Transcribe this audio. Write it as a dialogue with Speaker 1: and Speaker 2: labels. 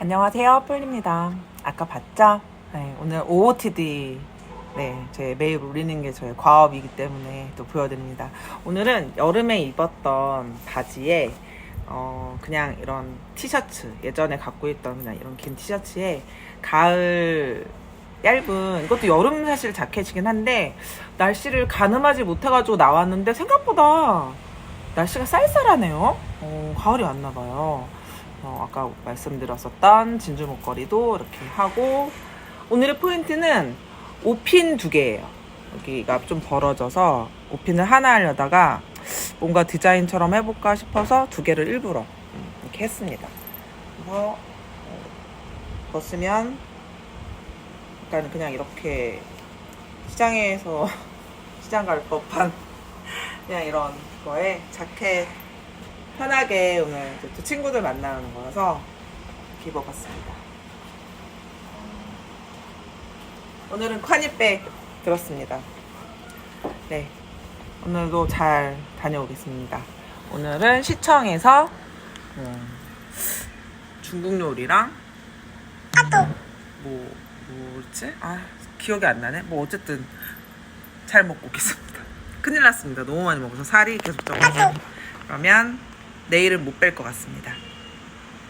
Speaker 1: 안녕하세요, 뿔입니다. 아까 봤죠? 네, 오늘 OOTD 네, 제 매일 올리는 게 저의 과업이기 때문에 또 보여드립니다. 오늘은 여름에 입었던 바지에 어, 그냥 이런 티셔츠 예전에 갖고 있던 그냥 이런 긴 티셔츠에 가을 얇은 이것도 여름 사실 자켓이긴 한데 날씨를 가늠하지 못해가지고 나왔는데 생각보다 날씨가 쌀쌀하네요. 어, 가을이 왔나 봐요. 어, 아까 말씀드렸었던 진주 목걸이도 이렇게 하고 오늘의 포인트는 옷핀 두 개예요. 여기가 좀 벌어져서 옷핀을 하나 하려다가 뭔가 디자인처럼 해볼까 싶어서 두 개를 일부러 음, 이렇게 했습니다. 그래서 어, 벗으면 약간 그냥 이렇게 시장에서 시장 갈 법한 그냥 이런 거에 자켓 편하게 오늘 또 친구들 만나는 거라서 이렇게 입어봤습니다. 오늘은 커니백 들었습니다. 네. 오늘도 잘 다녀오겠습니다. 오늘은 시청에서 음, 중국 요리랑 뭐 뭐지? 아 기억이 안 나네. 뭐 어쨌든 잘 먹고 오겠습니다. 큰일 났습니다. 너무 많이 먹어서 살이 계속 쪄서 그러면 내일은 못뺄것 같습니다.